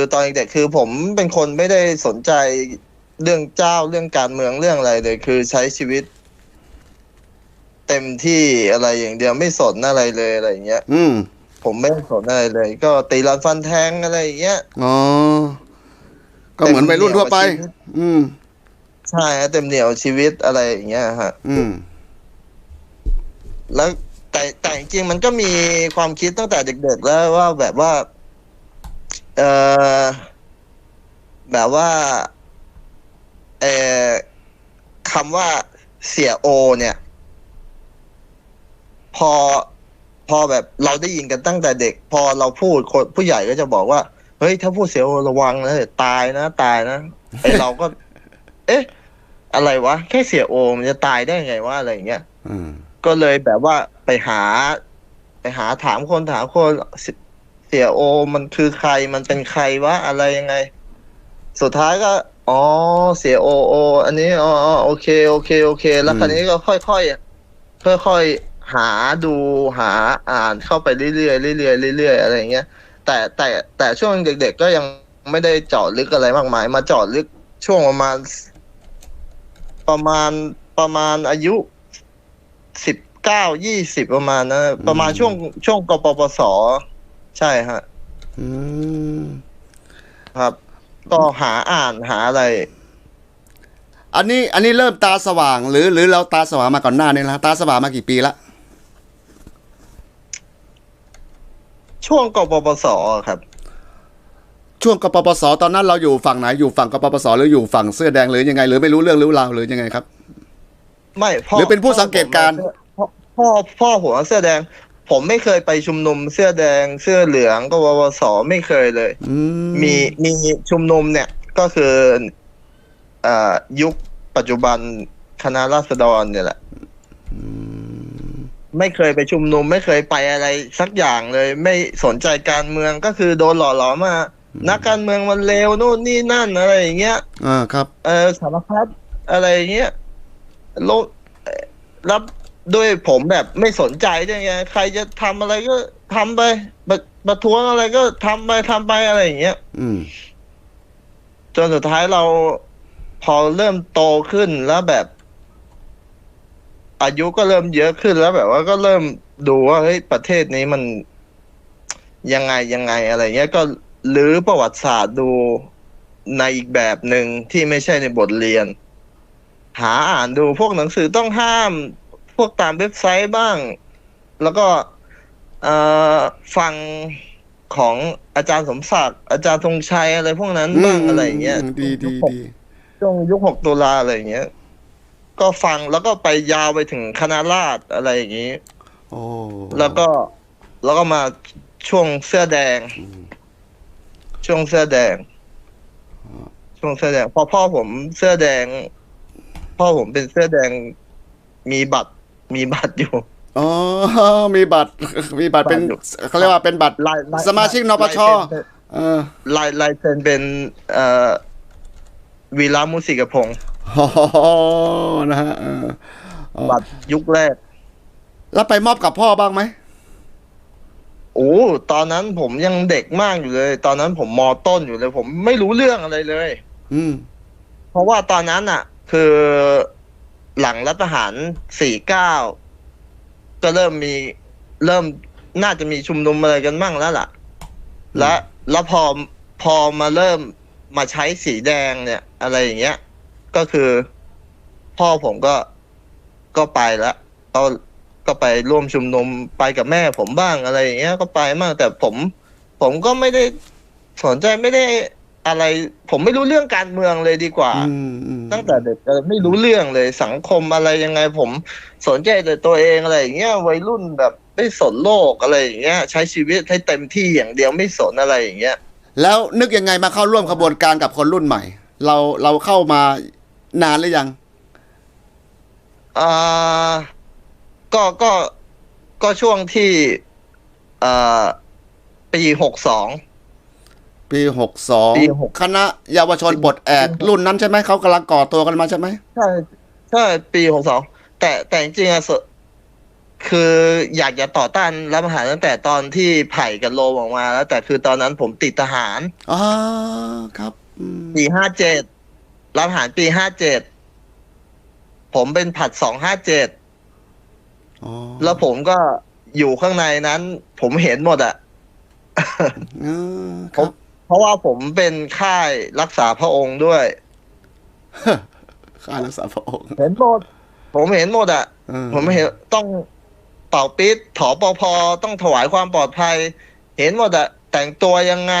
คือตอนเด็กๆคือผมเป็นคนไม่ได้สนใจเรื่องเจ้าเรื่องการเมืองเรื่องอะไรเลย คือใช้ชีวิต เต็มที่อะไรอย่างเดียวไม่สนอะไรเลยอะไรอย่างเงี้ย อืม ผมไม่สนอะไรเลย ก็ตีรันฟันแทงอะไรอย่างเงี้ยอ๋อ ก็เหมือนวัยรุ่นทั่วไป อืม ใช่ฮะเต็มเหนียวชีวิตอะไรอย่างเงี้ยฮะ อืม แล้วแต่แต่จริงๆมันก็มีความคิดตั้งแต่เด็กๆแล้วว่าแบบว่า เออแบบว่าเออคำว่าเสียโอ เนี่ย พอพอแบบเราได้ยินกันตั้งแต่เด็ก พอเราพูดคนผู้ใหญ่ก็จะบอกว่า เฮ้ย ถ้าพูดเสียโอระวังนะเดี๋ยวตายนะตายนะไอเราก็ เอ๊ะ อะไรวะ แค่เสียโอมันจะตายได้ไงวะอะไรอย่างเงี้ยอืมก็เลยแบบว่าไปหา ไปหาถามคนถามคน เสียโอมันคือใครมันเป็นใครวะอะไรยังไง สุดท้ายก็ อ๋อ เสียโอโอ อันนี้อ๋อโอเคโอเคโอเค แล้วคราวนี้ก็ค่อยๆค่อยๆหาดูหาอ่านเข้าไปเรื่อยๆเรื่อยๆเรื่อยๆอะไรอย่างเงี้ย แต่แต่แต่ช่วงเด็ก ๆ ก็ยังไม่ได้เจาะลึกอะไรมากมาย มาเจาะลึกช่วงประมาณ ประมาณประมาณอายุสิบเก้ายี่สิบประมาณนะประมาณช่วงช่วงกปปส ใช่ฮะ อืม ครับ ก็หาอ่านหาอะไร อันนี้ อันนี้เริ่มตาสว่าง หรือ หรือเราตาสว่างมาก่อนหน้านี้แล้วตาสว่างมากี่ปีละช่วงกปปสครับ ช่วงกปปสตอนนั้นเราอยู่ฝั่งไหนอยู่ฝั่งกปปสหรืออยู่ฝั่งเสื้อแดงหรือยังไง หรือไม่รู้เรื่องรู้ราวหรือยังไงครับ ไม่พ่อหรือเป็นผู้สังเกตการณ์พ่อพ่อพ่อหัวเสื้อแดง ผมไม่เคยไปชุมนุมเสื้อแดงเสื้อเหลืองกปปสไม่เคยเลยอืมมีมีชุมนุมเนี่ยก็คือเอ่อยุคปัจจุบันคณะราษฎรเนี่ยแหละอืมไม่เคยไปชุมนุม ไม่เคยไปอะไรสักอย่างเลย ไม่สนใจการเมืองก็คือโดนหล่อหลอมมานักการเมืองมันเลวนู่นนี่นั่นอะไรอย่างเงี้ยอ่าครับ เออสารพัดอะไรอย่างเงี้ยโลกเอ่อรับ ด้วยผมแบบไม่สนใจด้วยไงใครจะทำอะไรก็ทำไปประประท้วงอะไรก็ทำไปทำไปอะไรอย่างเงี้ยอืม จนสุดท้ายเราพอเริ่มโตขึ้นแล้วแบบ อายุก็เริ่มเยอะขึ้นแล้วแบบว่าก็เริ่มดูว่าเฮ้ยประเทศนี้มันยังไงยังไงอะไรเงี้ยก็ลื้อประวัติศาสตร์ดูในอีกแบบหนึ่งที่ไม่ใช่ในบทเรียน หาอ่านดูพวกหนังสือต้องห้าม พวกตามเว็บไซต์บ้าง แล้วก็เอ่อฟังของอาจารย์สมศักดิ์อาจารย์ธงชัยอะไรพวกนั้นบ้างอะไรอย่างเงี้ยมดีดีดีช่วงยุคหกตุลาอะไรอย่างเงี้ย ก็ฟังแล้วก็ไปยาวไปถึงคณะราษฎรอะไรอย่างงี้โอ้แล้วก็แล้วก็มาช่วงเสื้อแดงอืมช่วงเสื้อแดง ช่วงเสื้อแดงพอพ่อผมเสื้อแดง พ่อผมเป็นเสื้อแดงมีบัตร มีบัตรอยู่ อ๋อ มีบัตร มีบัตรเป็นบัตรอยู่เขาเรียกว่าเป็นบัตรลายลายสมาชิกนปชลายเซ็นเออลายลายเซ็นเป็นเอ่อวีระมุสิกพงศ์อ๋อนะฮะเอออ๋อบัตรยุคแรก แล้วไปมอบกับพ่อบ้างไหมโอ้ตอนนั้นผมยังเด็กมากอยู่เลย ตอนนั้นผมมอต้นอยู่เลย ผมไม่รู้เรื่องอะไรเลย อืม เพราะว่าตอนนั้นอะ คือ หลังรัฐประหารสี่เก้าก็เริ่มมีเริ่มน่าจะมีชุมนุมอะไรกันมั่งแล้วล่ะ และแล้วพอพอมาเริ่มมาใช้สีแดงเนี่ย อะไรอย่างเงี้ย ก็คือพ่อผมก็ก็ไปแล้วก็ก็ไปร่วมชุมนุมไปกับแม่ผมบ้างอะไรอย่างเงี้ยก็ไปบ้างแต่ผม ผมก็ไม่ได้สนใจไม่ได้ อะไรผมไม่รู้เรื่องการเมืองเลยดีกว่าอืมอืมตั้งแต่เด็กเลยไม่รู้เรื่องเลยสังคมอะไรยังไง ผมสนใจแต่ตัวเองอะไรอย่างเงี้ยวัยรุ่นแบบไม่สนโลกอะไรอย่างเงี้ย ใช้ชีวิตให้เต็มที่อย่างเดียวไม่สนอะไรอย่างเงี้ยแล้วนึกยังไงมาเข้าร่วมขบวนการกับคนรุ่นใหม่ เราเราเข้ามานานหรือยังอ่าก็ก็ก็ช่วงที่เอ่อปีหกสอง ปีหกสองปีหกคณะเยาวชนปลดแอกรุ่นนั้นใช่ไหมเขากำลังก่อตัวกันมาใช่ไหมใช่ใช่ปีหกสองแต่แต่จริงๆอะสคืออยากจะต่อต้านรัฐประหารตั้งแต่ตอนที่ไผ่กับโลมออกมา แล้วแต่คือตอนนั้นผมติดทหารอ่าครับอืมปีห้าเจ็ดรัฐประหารปีห้าเจ็ดผมเป็นผัดสองห้าเจ็ดอ๋อแล้วผมก็อยู่ข้างในนั้น ผมเห็นหมดอะ เออครับ เพราะว่าผมเป็นค่ายรักษาพระองค์ด้วยข้ารักษาพระองค์ เห็นหมด ผมเห็นหมดอะเออผมเห็นต้องเป่าปิดถอปอพอต้องถวายความปลอดภัย เห็นหมดอะแต่งตัวยังไง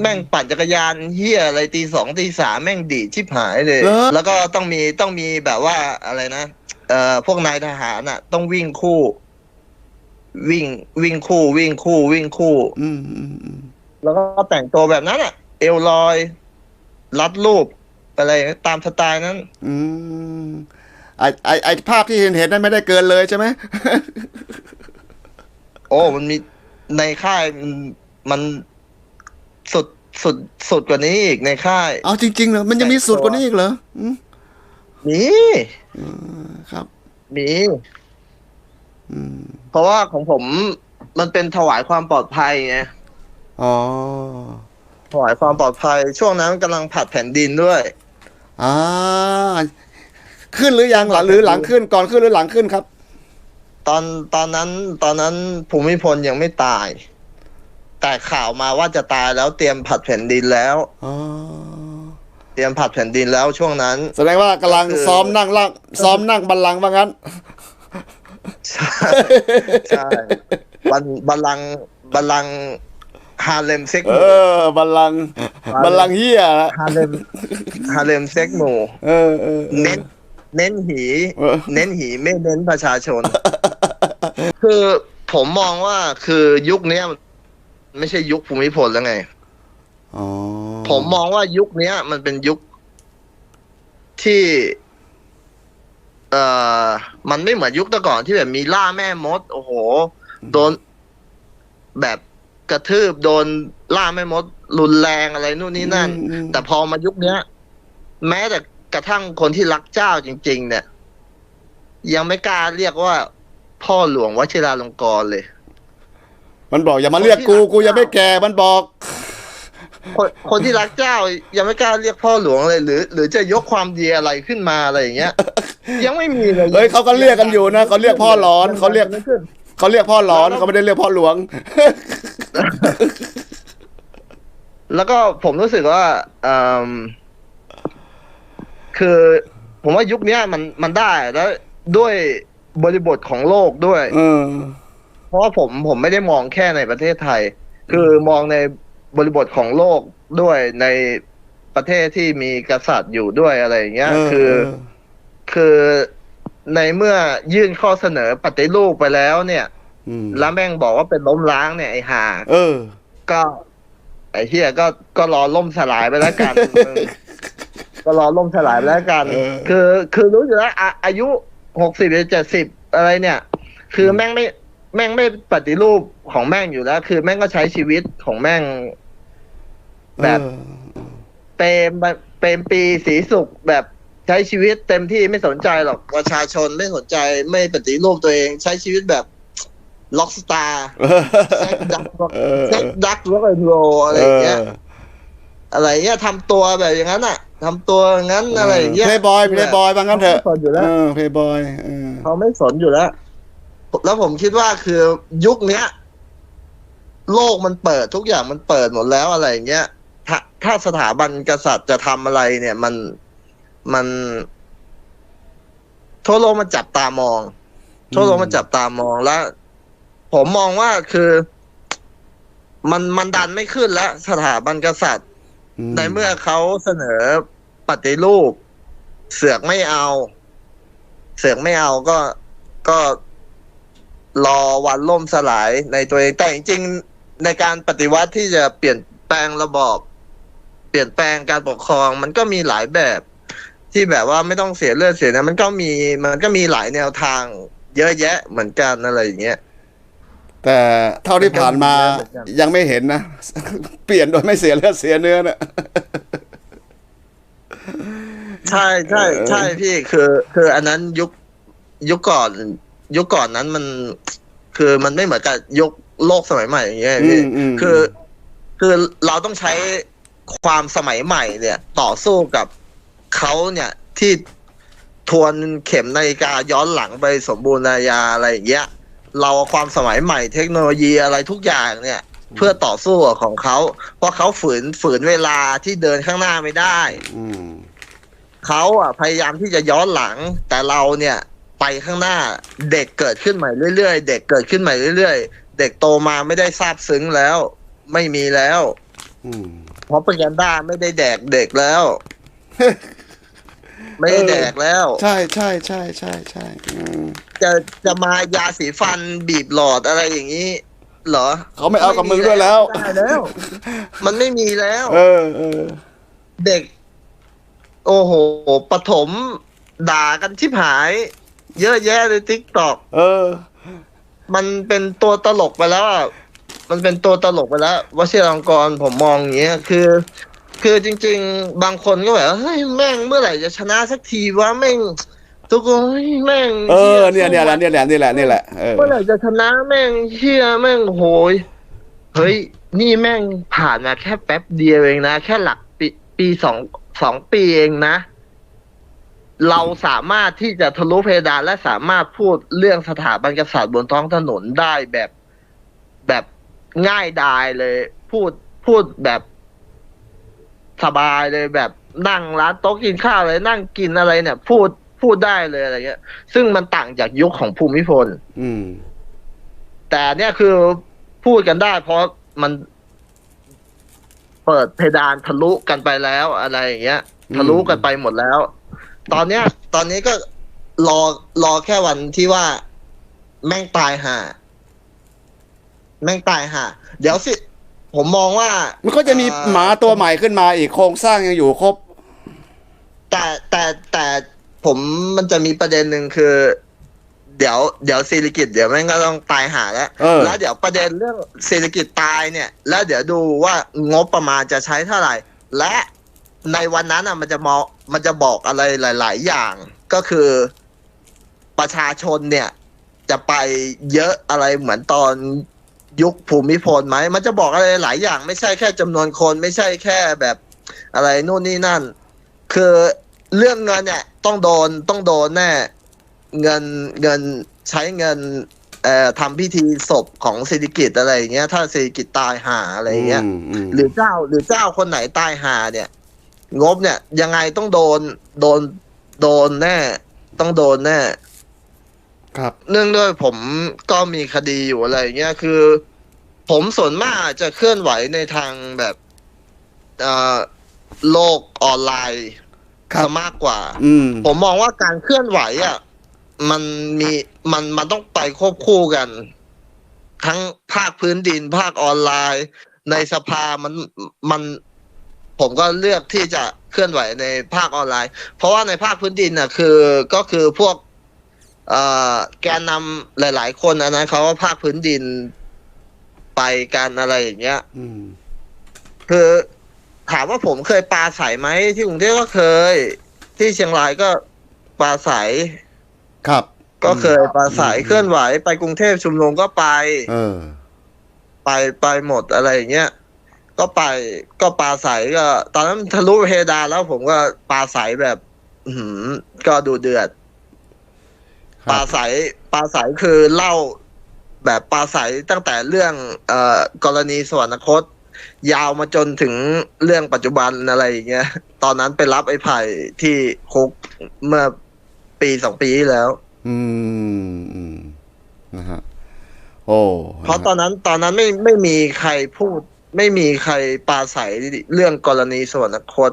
แม่งปั่นจักรยานเฮียอะไรตีสองตีสามแม่งดีดชิบหายเลย แล้วก็ต้องมีต้องมีแบบว่าอะไรนะเอ่อพวกนายทหารอะต้องวิ่งคู่ วิ่งวิ่งคู่ วิ่งคู่ วิ่งคู่ อืมอืมอืม แล้วก็แต่งตัวแบบนั้นอะเอวลอย รัดรูปอะไรตามสไตล์นั้น อืมไอไอไอภาพที่เห็นเห็นนั้นไม่ได้เกินเลยใช่ไหมโอ้มันมีในค่ายมันมันสุดสุดสุดกว่านี้อีกในค่ายเอาจริงๆเหรอมันยังมีสุดกว่านี้อีกเหรออืมมีครับ มีอืมเพราะว่าของผมมันเป็นถวายความปลอดภัยไง อ๋อถวายความปลอดภัย ช่วงนั้นกำลังผัดแผ่นดินด้วยอ่าขึ้นหรือยังหลังหรือหลังขึ้นก่อนขึ้นหรือหลังขึ้นครับ ตอนตอนนั้นตอนนั้นภูมิพลยังไม่ตาย แต่ข่าวมาว่าจะตายแล้วเตรียมผัดแผ่นดินแล้วอ๋อเตรียมผัดแผ่นดินแล้วช่วงนั้น แสดงว่ากำลังก็คือซ้อมนั่งล่างซ้อมนั่งบัลลังก์ว่างั้นใช่ใช่บัลบัลลังก์บัลลังก์ ฮาเลมเซ็กเอหมู่อบัลลังก์บัลลังก์เฮียละฮาเลมฮาเลมเซ็กหมู่เออเออเน้นเน้นหีเออเน้นหีไม่เน้นประชาชน คือผมมองว่าคือยุคเนี้ยมันไม่ใช่ยุคภูมิพลแล้วไงอ๋อผมมองว่ายุคเนี้ยมันเป็นยุคที่ เอ่อ มันไม่เหมือนยุคแต่ก่อนที่แบบมีล่าแม่มด โอ้โห โดนแบบ กระทืบโดนล่าแม่มดรุนแรงอะไรนู่นนี่นั่นอืมอืมแต่พอมายุคเนี้ย แม้แต่กระทั่งคนที่รักเจ้าจริง ๆ เนี่ย ยังไม่กล้าเรียกว่า พ่อหลวงวชิราลงกรณ์เลย มันบอกอย่ามาเรียกกูกูยังไม่แก่มันบอกคนคนที่รักเจ้ายังไม่กล้าเรียกพ่อหลวงเลยหรือ หรือจะยกความดีอะไรขึ้นมาอะไรอย่างเงี้ย ยังไม่มีเลยเฮ้ยเขาก็เรียกกันอยู่นะเขาเรียกพ่อหลอนเขาเรียกไม่ขึ้นเขาเรียกพ่อหลอนเขาไม่ได้เรียกพ่อหลวง แล้วก็ผมรู้สึกว่าเอิ่มคือผมว่ายุคเนี้ยมันมันได้แล้วด้วยบริบทของโลกด้วยเออเพราะว่าผมผมไม่ได้มองแค่ในประเทศไทย คือมองในบริบทของโลกด้วยในประเทศที่มีกษัตริย์อยู่ด้วยอะไรอย่างเงี้ย คือ คือในเมื่อยื่นข้อเสนอปฏิรูปไปแล้วเนี่ยมแล้วแม่งบอกว่าเป็นล้มล้างเนี่ยไอ้ห่าเออก็ไอ้เฮียก็ก็รอล่มสลายไปแล้วกันมึงก็รอล่มสลายไปแล้วกันเออคือคือรู้อยู่แล้วอะอายุหกสิบหรือเจ็ดสิบอะไรเนี่ย คือแม่งไม่แม่งไม่ปฏิรูปของแม่งอยู่แล้ว คือแม่งก็ใช้ชีวิตของแม่ง แบบเออเปรมเปรมปีสีสุขแบบใช้ชีวิตเต็มที่ไม่สนใจหรอกประชาชนไม่สนใจไม่ปฏิรูปตัวเอง ใช้ชีวิตแบบ ล็อกสตาร์เออเซ็กดักเออเซ็กดักแล้วก็โรอะไรอย่างเงี้ยอะไรเงี้ยทำตัวแบบอย่างนั้นอะทำตัวอย่างนั้นอะไรอย่างเงี้ยเพย์บอยเพย์บอยว่างั้นเถอะเขาไม่สนอยู่แล้วเออเพย์บอยเออเขาไม่สนอยู่แล้วแล้วผมคิดว่าคือยุคเนี้ย โลกมันเปิดทุกอย่างมันเปิดหมดแล้วอะไรอย่างเงี้ยถ้าถ้าสถาบันกษัตริย์จะทำอะไรเนี่ย มันมันทั่วโลกมันจับตามองทั่วโลกมันจับตามองแล้ว ผมมองว่าคือ มันมันดันไม่ขึ้นแล้ว สถาบันกษัตริย์ ในเมื่อเขาเสนอปฏิรูป เสือกไม่เอา เสือกไม่เอาก็ก็รอวันล่มสลายในตัวเองแต่จริงๆในการปฏิวัติที่จะเปลี่ยนแปลงระบอบเปลี่ยนแปลงการปกครอง มันก็มีหลายแบบ ที่แบบว่าไม่ต้องเสียเลือดเสียเนะมันก็มีมันก็มีหลายแนวทาง เยอะแยะเหมือนกันอะไรอย่างเงี้ย แต่เท่าที่ผ่านมาเหมือนกันยังไม่เห็นนะ เปลี่ยนโดยไม่เสียเลือดเสียเนื้อนะใช่ใช่ใช่พี่คือคืออันนั้นยุคยุคก่อน ยุคก่อนนั้นมัน คือมันไม่เหมือนกับยุคโลกสมัยใหม่อย่างเงี้ยอืพี่มอืมคือ คือเราต้องใช้ความสมัยใหม่เนี่ย ต่อสู้กับเขาเนี่ยที่ทวนเข็มนาฬิกาย้อนหลังไปสมบูรณาญาอะไรอย่างเงี้ย เราเอาความสมัยใหม่เทคโนโลยีอะไรทุกอย่างเนี่ย เพื่อต่อสู้กับของเขาเพราะเขาฝืนฝืนเวลาที่เดินข้างหน้าไม่ได้ อืมเขาอะพยายามที่จะย้อนหลัง แต่เราเนี่ยไปข้างหน้าเด็กเกิดขึ้นใหม่เรื่อยๆ เด็กเกิดขึ้นใหม่เรื่อยๆ เด็กโตมาไม่ได้ซาบซึ้งแล้ว ไม่มีแล้ว อืม เพราะปัญญาด้าไม่ได้แดกเด็กแล้ว ไม่ได้แดกแล้ว ใช่ใช่ใช่ใช่ใช่อืมจะจะมายาสีฟันบีบหลอดอะไรอย่างนี้เหรอเขาไม่เอากับมึงด้วยแล้วไม่ได้แล้ว มันไม่มีแล้ว เออเออเด็ก โอ้โหปฐมด่ากันชิบหาย เยอะแยะเลยทิกตอกเออ มันเป็นตัวตลกไปแล้วอะมันเป็นตัวตลกไปแล้ววชิรังกรผมมองอย่างเงี้ยคือ คือจริง ๆ บางคนก็แบบว่าเฮ้ยแม่งเมื่อไหร่จะชนะสักทีวะแม่งทุกคนเฮ้ยแม่งเออเนี่ยเนี่ยแหละเนี่ยแหละนี่แหละนี่แหละเออเมื่อไหร่จะชนะแม่งเชี่ยแม่งโหยเฮ้ยนี่แม่งผ่านมาแค่แป๊บเดียวเองนะ แค่หลักปีปีสองสองปีเองนะ เราสามารถที่จะทะลุเพดานและสามารถพูดเรื่องสถาบันกษัตริย์บนท้องถนนได้แบบแบบง่ายดายเลย พูดพูดแบบ สบายเลยแบบนั่งร้านโต๊ะกินข้าวเลยนั่งกินอะไรเนี่ย พูดพูดได้เลยอะไรเงี้ย ซึ่งมันต่างจากยุคของภูมิพล อืม แต่เนี่ยคือพูดกันได้ เพราะมันเปิดเพดานทะลุกันไปแล้วอะไรอย่างเงี้ยอืมทะลุกันไปหมดแล้ว ตอนเนี้ย ตอนนี้ก็รอรอแค่วันที่ว่าแม่งตายห่าแม่งตายห่าเดี๋ยวสิ ผมมองว่ามันก็จะมีเอ่อหมาตัวใหม่ขึ้นมาอีกโครงสร้างยังอยู่ครบ แต่แต่แต่ผมมันจะมีประเด็นหนึ่งคือ เดี๋ยวเดี๋ยวเศรษฐกิจเดี๋ยวแม่งก็ต้องตายหาแล้วเออแล้วเดี๋ยวประเด็นเรื่องเศรษฐกิจตายเนี่ย แล้วเดี๋ยวดูว่างบประมาณจะใช้เท่าไหร่ และในวันนั้นอะ มันจะมองมันจะบอกอะไรหลาย ๆ อย่างก็คือประชาชนเนี่ย จะไปเยอะอะไรเหมือนตอน ยุคภูมิพลไหม มันจะบอกอะไรหลายอย่าง ไม่ใช่แค่จำนวนคนไม่ใช่แค่แบบอะไรนู่นนี่นั่น คือเรื่องเงินเนี่ยต้องโดนต้องโดนแน่เงินเงินใช้เงินเอ่อทำพิธีศพของเศรษฐกิจอะไรอย่างเงี้ย ถ้าเศรษฐกิจตายหาอะไรอย่างเงี้ยมมหรือเจ้าหรือเจ้าคนไหนตายหาเนี่ย งบเนี่ยยังไงต้องโดนโดนโดนแน่ ต้องโดนแน่ ครับ เนื่องด้วยผมก็มีคดีอยู่อะไรอย่างเงี้ยคือ ผมส่วนมากจะเคลื่อนไหวในทางแบบเอ่อโลกออนไลน์ครับซะมากกว่าอืมผมมองว่าการเคลื่อนไหวอะมันมีมันมันต้องไปควบคู่กัน ทั้งภาคพื้นดิน ภาคออนไลน์ ในสภามันมัน ผมก็เลือกที่จะเคลื่อนไหวในภาคออนไลน์ เพราะว่าในภาคพื้นดินน่ะ คือก็คือพวกเอ่อ แกนนำหลาย ๆ คนอันนั้นเขาว่าภาคพื้นดินไปกันอะไรอย่างเงี้ยอืมคือถามว่าผมเคยปลาใสไหมที่กรุงเทพก็เคย ที่เชียงรายก็ปลาใสครับ ก็เคยปลาใสอืมเคลื่อนไหว ไปกรุงเทพชุมนุมก็ไป เออ ไปไปหมดอะไรอย่างเงี้ยก็ไปก็ปลาใสก็ ตอนนั้นทะลุเพดานแล้วผมก็ปลาใสแบบอื้อหือก็ดูเดือดครับ ปลาใสปลาใสคือเล่าแบบปลาใสตั้งแต่เรื่องเอ่อกรณีสวรรคต ยาวมาจนถึงเรื่องปัจจุบันอะไรอย่างเงี้ย ตอนนั้นไปรับไอ้ไผ่ที่คุกเมื่อปีสองปีที่แล้ว อืมอืมนะฮะโอ้เพราะตอนนั้นตอนนั้นไม่ไม่มีใครพูด ไม่มีใครปราศัยเรื่องกรณีสวรรคต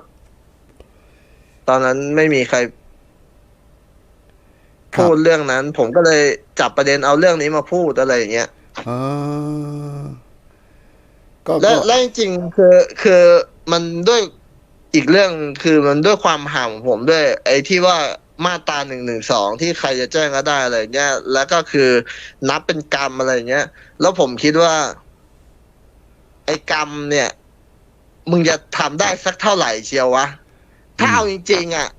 ตอนนั้นไม่มีใคร พูดเรื่องนั้น ผมก็เลยจับประเด็นเอาเรื่องนี้มาพูดอะไรอย่างเงี้ยเออก็และก็และจริงๆคือคือมันด้วยอีกเรื่องคือมันด้วยความห่ามของผมด้วย ไอ้ที่ว่ามาตราหนึ่งหนึ่งสองที่ใครจะแจ้งก็ได้อะไรเงี้ยแล้วก็คือนับเป็นกรรมอะไรเงี้ย แล้วผมคิดว่า ไอ้กรรมเนี่ย มึงจะทำได้สักเท่าไหร่เชียววะ ถ้าเอาจริงๆอะ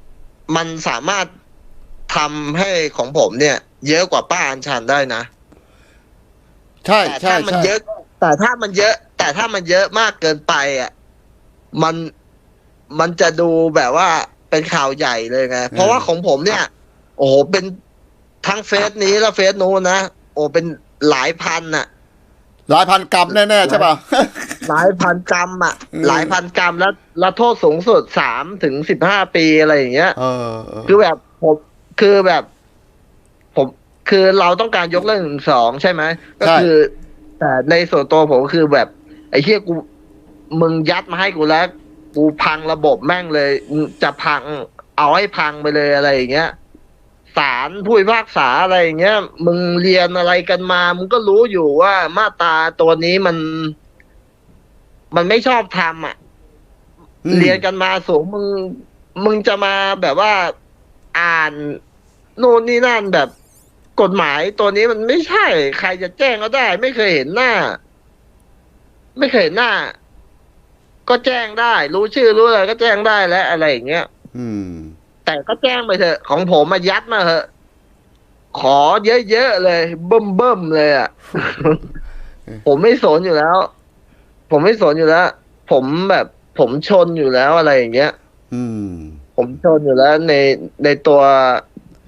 มันสามารถ ทำให้ของผมเนี่ย เยอะกว่าป้าอัญชันได้นะ ใช่แต่ใช่ถ้ามันใช่เยอะ แต่ถ้ามันเยอะ แต่ถ้ามันเยอะมากเกินไปอะมันมันจะดูแบบว่าเป็นข่าวใหญ่เลยไงเพราะว่าของผมเนี่ย โอ้โหเป็นทั้งเฟซนี้และเฟซนู้นนะโอ้เป็นหลายพันอะ หลายพันกรัมแน่ๆใช่ป่ะ หลายพันกรัมอะ อืม หลายพันกรัมแล้วแล้วโทษสูงสุดสามถึงสิบห้าปีอะไรอย่างเงี้ย เออเออ คือแบบผม คือแบบ ผมคือเราต้องการยกเรื่องหนึ่งสองใช่ไหมก็คือแต่ในส่วนตัวผมก็คือแบบ ไอ้เหี้ยกูมึงยัดมาให้กูแล้ว กูพังระบบแม่งเลยมึงจะพังเอาให้พังไปเลยอะไรอย่างเงี้ยศาลผู้พิพากษาอะไรอย่างเงี้ย มึงเรียนอะไรกันมา มึงก็รู้อยู่ว่ามาตราตัวนี้มัน มันไม่ชอบทำอะอืมเรียนกันมาสูงมึง มึงจะมาแบบว่า อ่านนู่นนี่นั่นแบบกฎหมายตัวนี้มันไม่ใช่ ใครจะแจ้งก็ได้ ไม่เคยเห็นหน้า ไม่เคยเห็นหน้า ก็แจ้งได้ รู้ชื่อรู้อะไรก็แจ้งได้แล้วอะไรอย่างเงี้ยอืม แต่ก็แจ้งไปเถอะ ของผมมายัดมาเถอะ ขอเยอะๆเลย เบิ่มๆเลยอะ ผมไม่สนอยู่แล้ว ผมไม่สนอยู่แล้ว ผมแบบผมชนอยู่แล้วอะไรอย่างเงี้ย อืม ผมชนอยู่แล้วในในตัว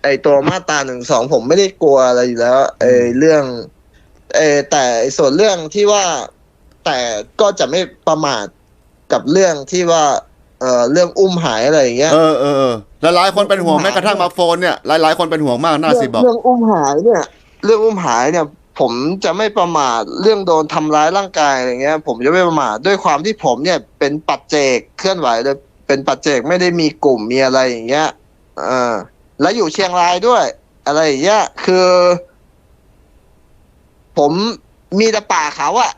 ไอตัวมาตราหนึ่งสองผมไม่ได้กลัวอะไรอยู่แล้วไอเรื่องไอแต่ไอ้ส่วนเรื่องที่ว่าแต่ก็จะไม่ประมาทกับเรื่องที่ว่า เอ่อเรื่องอุ้มหายอะไรอย่างเงี้ยเออเออเออหลายหลายๆคนเป็นห่วงแม้กระทั่งมาโฟนเนี่ยหลายหลายๆคนเป็นห่วงมากน่าเรื่สิบอก เรื่องอุ้มหายเนี่ย เรื่องอุ้มหายเนี่ย ผมจะไม่ประมาทเรื่องโดนทำร้ายร่างกายอะไรเงี้ย ผมจะไม่ประมาทด้วยความที่ผมเนี่ยเป็นปัจเจกเคลื่อนไหวเลย เป็นปัจเจกไม่ได้มีกลุ่มมีอะไรอย่างเงี้ยเออแล้วอยู่เชียงรายด้วย อะไรอย่างเงี้ยคือ ผมมีแต่ป่าเขาอะ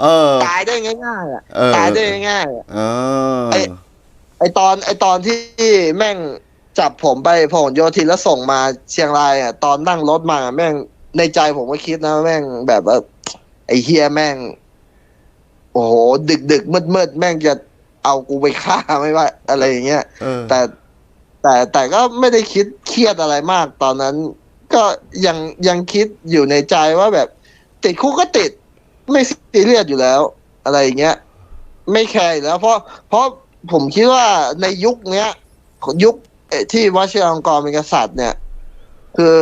เออ ตายได้ง่ายๆอะเออตายได้ง่ายๆอะเออไอ้ไอตอน ไอตอนที่แม่งจับผมไปผลโยธินแล้วส่งมาเชียงรายอะ ตอนนั่งรถมาแม่งในใจผมก็คิดนะแม่งแบบว่าไอเฮียแม่ง โอ้โหดึกดึกมืดมืดๆแม่งจะ เอากูไปฆ่าไม่ว่า อะไรอย่างเงี้ยเออแต่แต่แต่ก็ไม่ได้คิดเครียดอะไรมากตอนนั้น ก็ยังยังคิดอยู่ในใจว่าแบบ ติดคุกก็ติด ไม่ซีเรียสอยู่แล้ว อะไรอย่างเงี้ย ไม่แคร์อยู่แล้ว เพราะเพราะผมคิดว่าในยุคเนี้ยยุคเอ่อที่วัชรังกรเป็นกษัตริย์เนี่ย คือ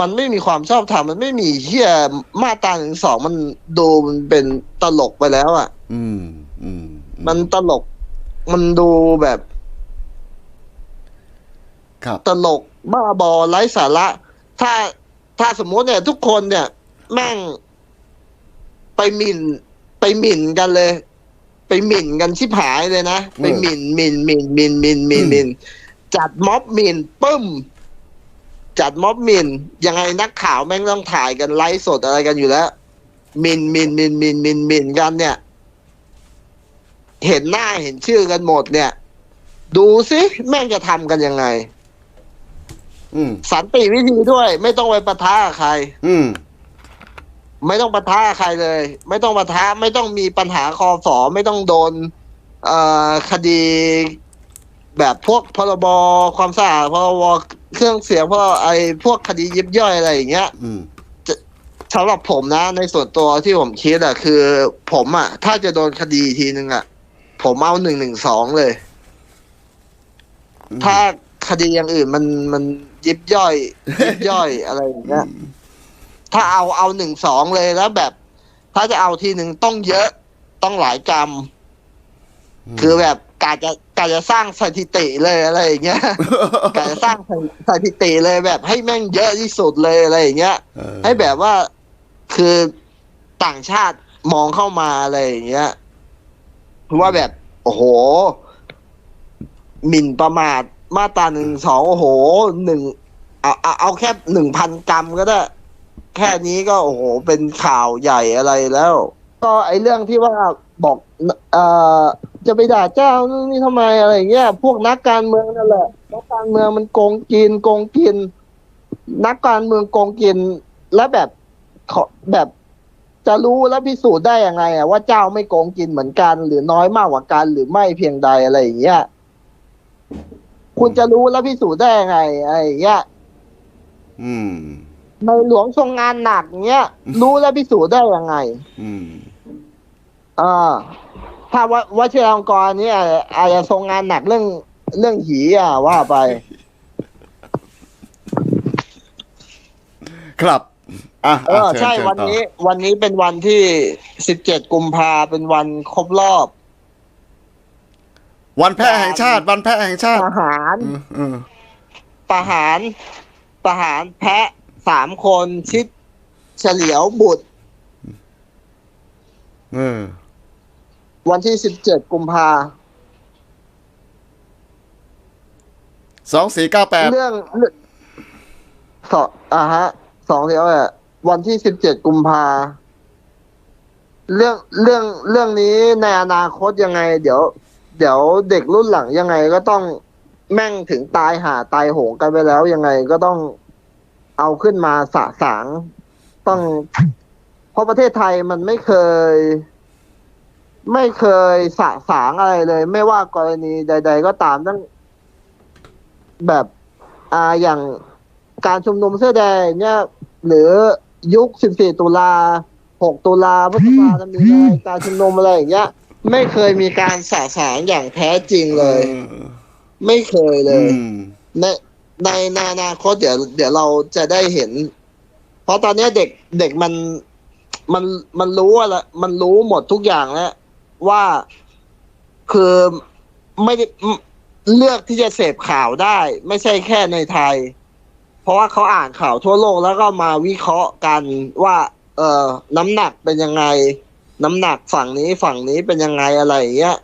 มันไม่มีความชอบธรรมมันไม่มีเฮียมาตราหนึ่งสองมันดูมันเป็นตลกไปแล้วอะ อืม อืม มันตลก มันดูแบบครับตลกบ้าบอไร้สาระ ถ้าถ้าสมมติเนี่ย ทุกคนเนี่ย แม่งไปหมิ่น ไปหมิ่นกันเลย ไปหมิ่นกันชิบหายเลยนะ ไปหมิ่นหมิ่นหมิ่นหมิ่นหมิ่นหมิ่นหมิ่นจัดม็อบหมิ่นปึ้ม จัดม็อบหมิ่นยังไงนักข่าวแม่งต้องถ่ายกันไลฟ์สดอะไรกันอยู่แล้วหมิ่นหมิ่นหมิ่นหมิ่นหมิ่นหมิ่นกันเนี่ย เห็นหน้าเห็นชื่อกันหมดเนี่ย ดูสิแม่งจะทำกันยังไงอืมสันติวิธีด้วย ไม่ต้องไปปะทะกับใคร อืม ไม่ต้องปะทะกับใครเลย ไม่ต้องปะทะไม่ต้องมีปัญหาคอฝอไม่ต้องโดน เอ่อคดี แบบพวกพรบความสะอาดพรบเครื่องเสียงพวกไอ้พวกคดียิบย่อยอะไรอย่างเงี้ย อืมสำหรับผมนะ ในส่วนตัวที่ผมคิดอะคือ ผมอะถ้าจะโดนคดีทีนึงอะ ผมเอาหนึ่งหนึ่งสองเลย ถ้าคดีอย่างอื่นมันมันยิบย่อยยิบย่อยอะไรอย่างเงี้ยถ้าเอาเอาหนึ่งสองเลยแล้วแบบ ถ้าจะเอาทีหนึ่งต้องเยอะต้องหลายกรรม คือแบบกาจะกาจะสร้างสถิติเลยอะไรอย่างเงี้ยกาจะสร้างสถิติเลยแบบให้แม่งเยอะที่สุดเลยอะไรอย่างเงี้ยเออให้แบบว่าคือต่างชาติมองเข้ามาอะไรอย่างเงี้ย ว่าแบบ โอ้โห หมิ่นประมาทมาตราหนึ่งสองโอ้โหหนึ่งเอาเอาเอาแค่หนึ่งพันกรัมก็ได้ แค่นี้ก็โอ้โห เป็นข่าวใหญ่อะไรแล้ว ก็ไอเรื่องที่ว่าบอก เอ่อ จะไปด่าเจ้านี่ทำไมอะไรเงี้ย พวกนักการเมืองนั่นแหละนักการเมืองมันโกงกินโกงกิน นักการเมืองโกงกินแล้วแบบขอแบบ จะรู้แล้วพิสูจน์ได้ยังไงอะว่าเจ้าไม่โกงกินเหมือนกัน หรือน้อยมากกว่ากันหรือไม่เพียงใดอะไรอย่างเงี้ยคุณจะรู้แล้วพิสูจน์ได้ยังไงอะไรอย่างเงี้ยอืม ในหลวงทรงงานหนักเนี้ยรู้และพิสูจน์ได้ยังไง อืมเออถ้าวัดวัชิรลงกรณ์เนี่ยอาจจะทรงงานหนักเรื่องเรื่องหีอะว่าไป ครับ อะเออเชิญใช่เชิญวันต่อนี้ วันนี้เป็นวันที่สิบเจ็ดกุมภาเป็นวันครบรอบ วันแพร่แห่งชาติ วันแพร่แห่งชาติประหารอืมอืมประหารประหารแพะสามคนชิดเฉลียวบุตรเออวันที่สิบเจ็ดกุมภาสองสี่เก้าแปดเรื่องเรื่องสองอ่าฮะสองเดียวอะ วันที่สิบเจ็ดกุมภาเรื่องเรื่องเรื่องนี้ในอนาคตยังไง เดี๋ยว เดี๋ยวเด็กรุ่นหลังยังไงก็ต้องแม่งถึงตายหาตายโหงกันไปแล้วยังไงก็ต้องเอาขึ้นมาสะสางต้อง เพราะประเทศไทยมันไม่เคย ไม่เคยสะสางอะไรเลย ไม่ว่ากรณีใด ๆ ก็ตามตั้งแบบอ่าอย่างการชุมนุมเสื้อแดงเนี่ยหรือ ยุค 14 ตุลา 6 ตุลาพฤษภาธมินอะไรการชุมนุมอะไรอย่างเงี้ย ไม่เคยมีการสะสางอย่างแท้จริงเลย ไม่เคยเลอืยมในในในอนาคตเดี๋ยวเดี๋ยวเราจะได้เห็น เพราะตอนเนี้ยเด็กเด็กมันมันมันรู้อะไรมันรู้หมดทุกอย่างแล้วว่าคือไม่ได้เลือกที่จะเสพข่าวได้ ไม่ใช่แค่ในไทย เพราะว่าเขาอ่านข่าวทั่วโลกแล้วก็มาวิเคราะห์กันว่า เออน้ำหนักเป็นยังไง น้ำหนักฝั่งนี้ฝั่งนี้เป็นยังไงอะไรอย่างเงี้ย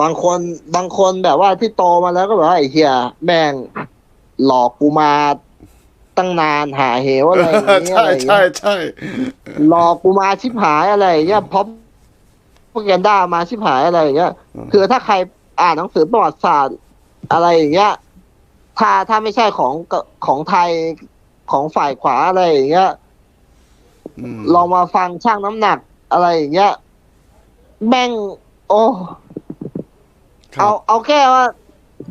บางคนบางคนแบบว่าที่โตมาแล้วก็แบบว่าไอ้เฮียแม่งหลอกกูมาตั้งนานหาเหวอะไรอย่างเงี้ยใช่อะไรอย่างใช่เงี้ยใช่หลอกกูมาชิบหายอะไรอย่างเงี้ยพบพวกแกนด้ามาชิบหายอะไรอย่างเงี้ยคือถ้าใครอ่านหนังสือประวัติศาสตร์อะไรอย่างเงี้ย ถ้าถ้าไม่ใช่ของของไทยของฝ่ายขวาอะไรอย่างเงี้ยอืมลองมาฟังช่างน้ำหนักอะไรอย่างเงี้ยแม่งโอ้ครัเอาบเอาแค่ว่า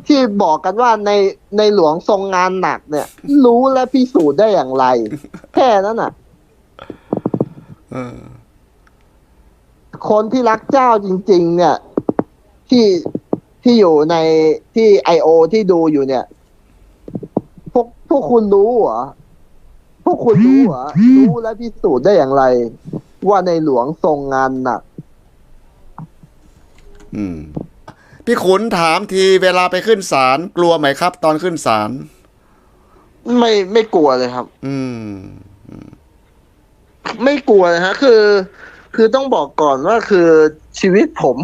ที่บอกกันว่าในในหลวงทรงงานหนักเนี่ย รู้และพิสูจน์ได้อย่างไร แค่นั้นน่ะเออคนที่รักเจ้าจริง ๆ เนี่ย ที่ที่อยู่ในที่ไอโอที่ดูอยู่เนี่ย พวกพวกคุณรู้เหรอพวกคุณรู้เหรอรู้และพิสูจน์ได้อย่างไร ว่าในหลวงทรงงานหนักอืม พี่ขุนถามทีเวลาไปขึ้นศาลกลัวไหมครับ ตอนขึ้นศาลไม่ไม่กลัวเลยครับ อืม ไม่กลัวเลยฮะ คือ คือต้องบอกก่อนว่าคือชีวิตผม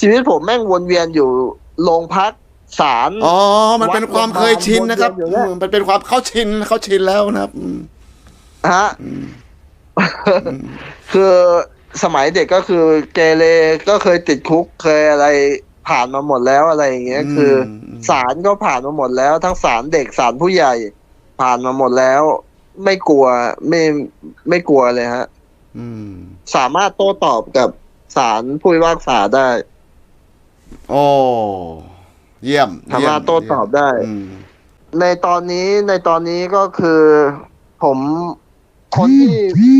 ชีวิตผมแม่งวนเวียนอยู่โรงพัก ศาลอ๋อ มันเป็นความเคยชินนะครับวนเวียนอยู่เนี่ยอืมมันเป็นความเข้าชินเข้าชินแล้วนะครับอืมฮะคือสมัยเด็กก็คือเกเรก็เคยติดคุกเคยอะไรผ่านมาหมดแล้วอะไรอย่างเงี้ยคือศาลก็ผ่านมาหมดแล้ว ทั้งศาลเด็กศาลผู้ใหญ่ ผ่านมาหมดแล้ว ไม่กลัวไม่ไม่กลัวเลยฮะอืมสามารถโต้ตอบกับศาลผู้พิพากษาได้ โอ้ เยี่ยมสามารถโต้ตอบได้อืมในตอนนี้ในตอนนี้ก็คือ ผมคนที่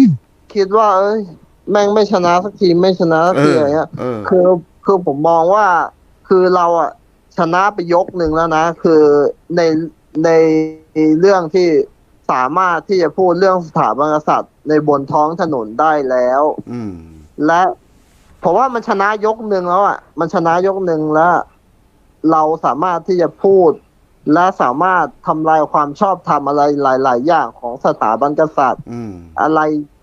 คิดว่าเอ้ยแม่งไม่ชนะสักทีไม่ชนะสักเอทีออะไรเงี้ยเออคือคือผมมองว่าคือเราอะชนะไปยกหนึ่งแล้วนะ คือในในเรื่องที่สามารถที่จะพูดเรื่องสถาบันกษัตริย์ ในบนท้องถนนได้แล้วอืมและผมว่ามันชนะยกหนึ่งแล้วอะมันชนะยกหนึ่งแล้ว เราสามารถที่จะพูด และสามารถทำลายความชอบธรรมอะไรหลาย ๆ อย่างของสถาบันกษัตริย์อืมอะไร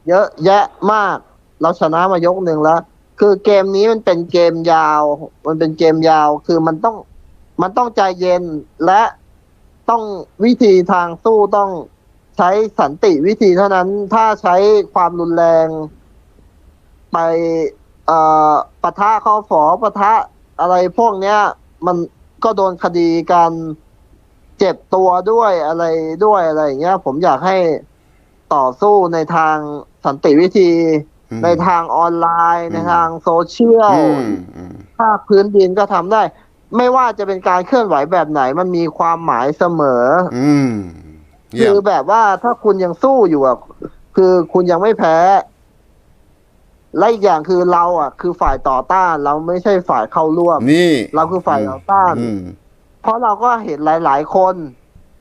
เยอะแยะมาก เราชนะมายกหนึ่งแล้ว คือเกมนี้มันเป็นเกมยาว มันเป็นเกมยาว คือมันต้อง มันต้องใจเย็นและต้องวิธีทางสู้ต้องใช้สันติวิธีเท่านั้น ถ้าใช้ความรุนแรง ไปเอ่อปะทะข้อฝอปะทะอะไรพวกเนี้ย มันก็โดนคดีการเจ็บตัวด้วยอะไรด้วยอะไรอย่างเงี้ย ผมอยากให้ต่อสู้ในทางสันติวิธีอืมในทางออนไลน์อืมในทางโซเชียลอืมอืมภาคพื้นดินก็ทำได้ ไม่ว่าจะเป็นการเคลื่อนไหวแบบไหน มันมีความหมายเสมออืมเยี่ยคืมอแบบว่าถ้าคุณยังสู้อยู่อะคือคุณยังไม่แพ้ และอีกอย่างคือเราอะ คือฝ่ายต่อต้านเราไม่ใช่ฝ่ายเข้าร่วมนี่ เราคือฝ่ายต่อต้านอืมเพราะเราก็เห็นหลาย ๆ คน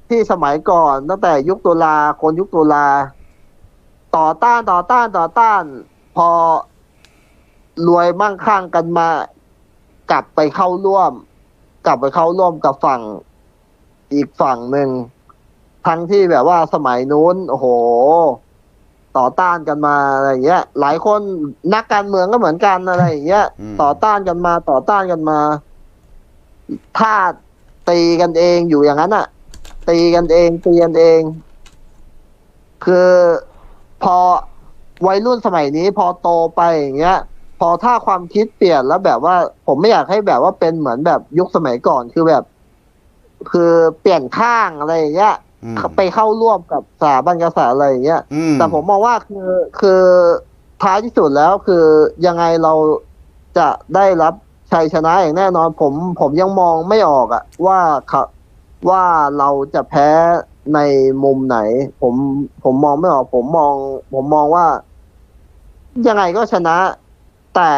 ที่สมัยก่อน ตั้งแต่ยุคตุลาคนยุคตุลาต่อต้านต่อต้านต่อต้าน พอรวยมั่งคั่งกันมา กลับไปเข้าร่วม กลับไปเข้าร่วมกับฝั่งอีกฝั่งหนึ่งทั้งที่แบบว่าสมัยนู้นโอ้โห ต่อต้านกันมาอะไรอย่างเงี้ย หลายคนนักการเมืองก็เหมือนกันอะไรอย่างเงี้ยมต่อต้านกันมาต่อต้านกันมา ถ้าตีกันเองอยู่อย่างนั้นอะตีกันเองตีกันเอง คือพอวัยรุ่นสมัยนี้พอโตไปอย่างเงี้ย พอถ้าความคิดเปลี่ยนแล้วแบบว่า ผมไม่อยากให้แบบว่าเป็นเหมือนแบบยุคสมัยก่อนคือแบบ คือเปลี่ยนข้างอะไรอย่างเงี้ยอืม ไปเข้าร่วมกับสถาบันกษัตริย์อะไรอย่างเงี้ยอืมแต่ผมมองว่าคือคือท้ายที่สุดแล้วคือยังไงเราจะได้รับชัยชนะอย่างแน่นอนผมผมยังมองไม่ออกอะว่าเขาว่าเราจะแพ้ในมุมไหน ผมผมมองไม่ออกผมมอง ผมมองว่า ยังไงก็ชนะ แต่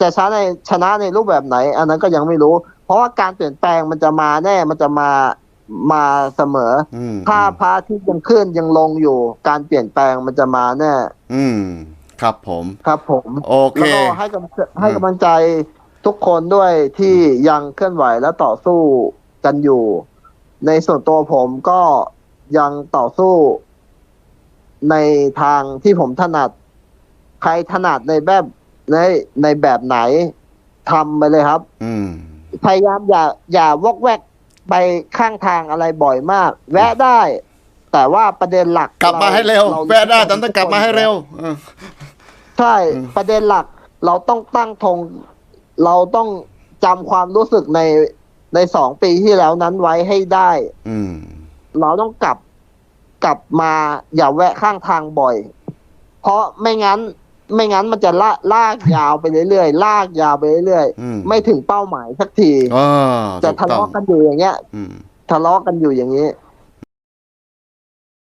จะชนะในชนะในรูปแบบไหน อันนั้นก็ยังไม่รู้ เพราะว่าการเปลี่ยนแปลงมันจะมาแน่มันจะมา มาเสมอ อืมถ้าพระอาทิตย์ยังขึ้นยังลงอยู่ การเปลี่ยนแปลงมันจะมาแน่อืม ครับผม ครับผม โอเค แล้วก็ให้กำให้กำลังใจทุกคนด้วยที่ยังเคลื่อนไหวและต่อสู้กันอยู่ ในส่วนตัวผมก็ยังต่อสู้ ในทางที่ผมถนัด ใครถนัดในแบบในในแบบไหนทำไปเลยครับ อืม พยายามอย่าอย่าวอกแวก ไปข้างทางอะไรบ่อยมาก แวะได้ แต่ว่าประเด็นหลักกลับมาให้เร็วาแวะได้แต่ต้องกลับมาให้เร็วเออใช่อืมประเด็นหลัก เราต้องตั้งธงเราต้องจำความรู้สึกในในสองปีที่แล้วนั้นไว้ให้ได้ อืมเราต้องกลับกลับมาอย่าแวะข้างทางบ่อย เพราะไม่งั้น ไม่งั้นมันจะลาลากยาวไปเรื่อยๆลากยาวไปเรื่อยอืมๆไม่ถึงเป้าหมายสักทีอ๋อจะถูกทะต้องเลาะกันอยู่อย่างเงี้ยอืมทะเลาะกันอยู่อย่างนี้